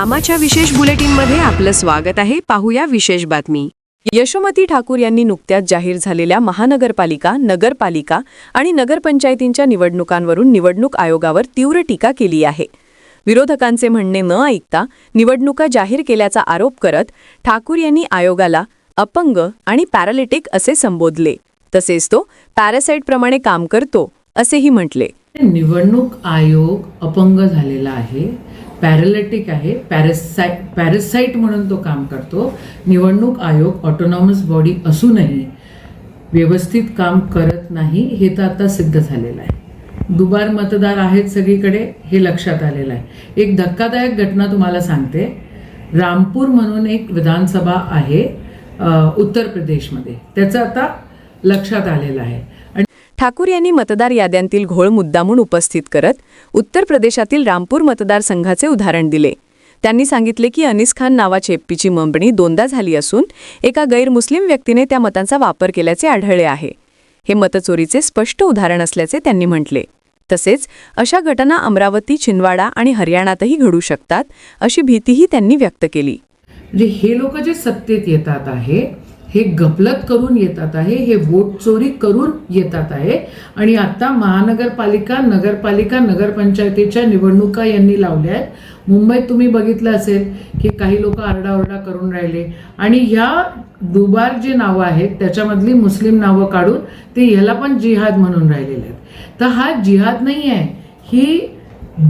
आमाच्या विशेष बुलेटिनमध्ये आपलं स्वागत आहे. पाहूया विशेष बातमी. यशोमती ठाकूर यांनी नुकत्याच जाहीर झालेल्या महानगरपालिका नगरपालिका आणि नगरपंचायतींच्या निवडणुकांवरून निवडणूक आयोगावर तीव्र टीका केली आहे. विरोधकांचे म्हणणे न ऐकता निवडणुका जाहीर केल्याचा आरोप करत ठाकूर यांनी आयोगाला अपंग आणि पॅरालिटिक असे संबोधले. तसेच तो पॅरासाइटप्रमाणे काम करतो असेही म्हटले. निवडणूक आयोग अपंग झालेला आहे. पॅरालिटिक आहे पॅरासाइट पॅरासाइट म्हणून तो काम करतो. निवडणूक आयोग ऑटोनॉमस बॉडी असूनही व्यवस्थित काम करत नाही हे तर आता सिद्ध झालेलं आहे. दुबार मतदार आहेत सगळीकडे हे लक्षात आलेलं आहे. एक धक्कादायक घटना तुम्हाला सांगते. रामपूर म्हणून एक विधानसभा आहे उत्तर प्रदेशमध्ये. त्याचं आता लक्षात आलेलं आहे. ठाकूर यांनी मतदार याद्यांतील घोळ मुद्दामून उपस्थित करत उत्तर प्रदेशातील रामपूर मतदारसंघाचे उदाहरण दिले. त्यांनी सांगितले की अनिस खान नावाची एप्पीची मंबणी दोनदा झाली असून एका गैरमुस्लिम व्यक्तीने त्या मतांचा वापर केल्याचे आढळले आहे. हे मतचोरीचे स्पष्ट उदाहरण असल्याचे त्यांनी म्हटले. तसेच अशा घटना अमरावती छिंदवाडा आणि हरियाणातही घडू शकतात अशी भीतीही त्यांनी व्यक्त केली. हे लोक जे सत्तेत येतात आहे हे गपलत करून येतात आहे हे वोट चोरी करून येतात आहे. आणि आता महानगरपालिका नगरपालिका नगरपंचायतीच्या निवडणुका यांनी लावल्या आहेत. मुंबईत तुम्ही बघितलं असेल की काही लोक आरडाओरडा करून राहिले. आणि ह्या दुबार जी नावं आहेत त्याच्यामधली मुस्लिम नावं काढून ते ह्याला पण जिहाद म्हणून राहिलेले आहेत. तर हा जिहाद नाही आहे. ही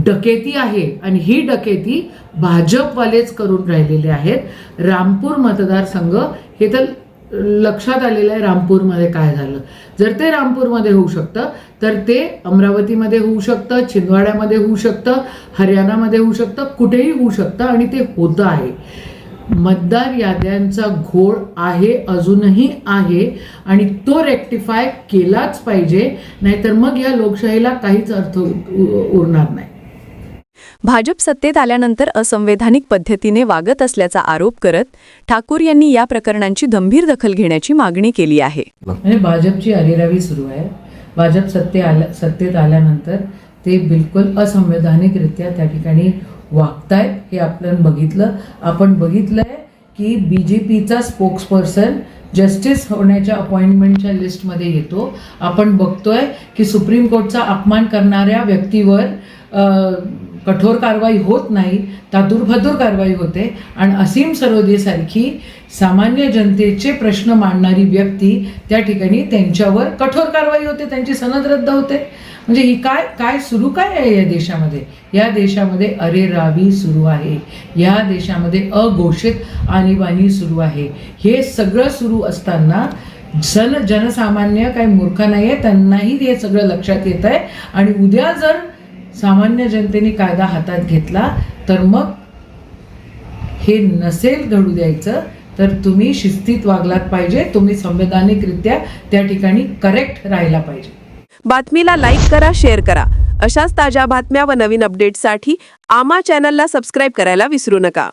डकेती आहे आणि ही डकेती भाजपवालेच करून राहिलेले आहेत. रामपूर मतदारसंघ हे तर लक्षात आलेलं आहे रामपूरमध्ये काय झालं. जर ते रामपूरमध्ये होऊ शकतं तर ते अमरावतीमध्ये होऊ शकतं छिंदवाड्यामध्ये होऊ शकतं हरियाणामध्ये होऊ शकतं कुठेही होऊ शकतं आणि ते होतं आहे. मतदार याद्यांचा घोळ आहे अजूनही आहे आणि तो रेक्टिफाय केलाच पाहिजे नाहीतर मग या लोकशाहीला काहीच अर्थ उरणार नाही. भाजप सत्तेत आल्यानंतर असंवैधानिक पद्धतीने वागत असल्याचा आरोप करत ठाकूर यांनी या प्रकरणांची गंभीर दखल घेण्याची मागणी केली आहे. म्हणजे भाजपची अरेरावी सुरू आहे. भाजप सत्ते आल्या सत्तेत आल्यानंतर ते बिलकुल असंवैधानिकरित्या त्या ठिकाणी वागतायत हे आपण बघितलं. आपण बघितलंय की बी जे पीचा स्पोक्सपर्सन जस्टिस होण्याच्या अपॉइंटमेंटच्या लिस्टमध्ये येतो. आपण बघतोय की सुप्रीम कोर्टचा अपमान करणाऱ्या व्यक्तीवर कठोर कारवाई होत नाही तातूरफातूर कारवाई होते. आणि असीम सरोदेसारखी सामान्य जनतेचे प्रश्न मांडणारी व्यक्ती त्या ठिकाणी त्यांच्यावर कठोर कारवाई होते त्यांची सनद रद्द होते. म्हणजे ही काय काय सुरू काय आहे या देशामध्ये? या देशामध्ये अरे रावी सुरू आहे. या देशामध्ये अघोषित आणीबाणी सुरू आहे. हे सगळं सुरू असताना जन जनसामान्य काही मूर्ख नाही आहे त्यांनाही हे सगळं लक्षात येत आहे आणि उद्या जर सामान्य जनतेने कायदा हातात घेतला तर मग हे नसेल घडू द्यायचं तर तुम्ही शिस्तीत वागलात पाहिजे तुम्ही संवैधानिकरित्या त्या ठिकाणी करेक्ट राहायला पाहिजे. बातमीला लाईक करा शेअर करा. अशाच ताज्या बातम्या व नवीन अपडेट्ससाठी आमा चॅनलला सबस्क्राईब करायला विसरू नका.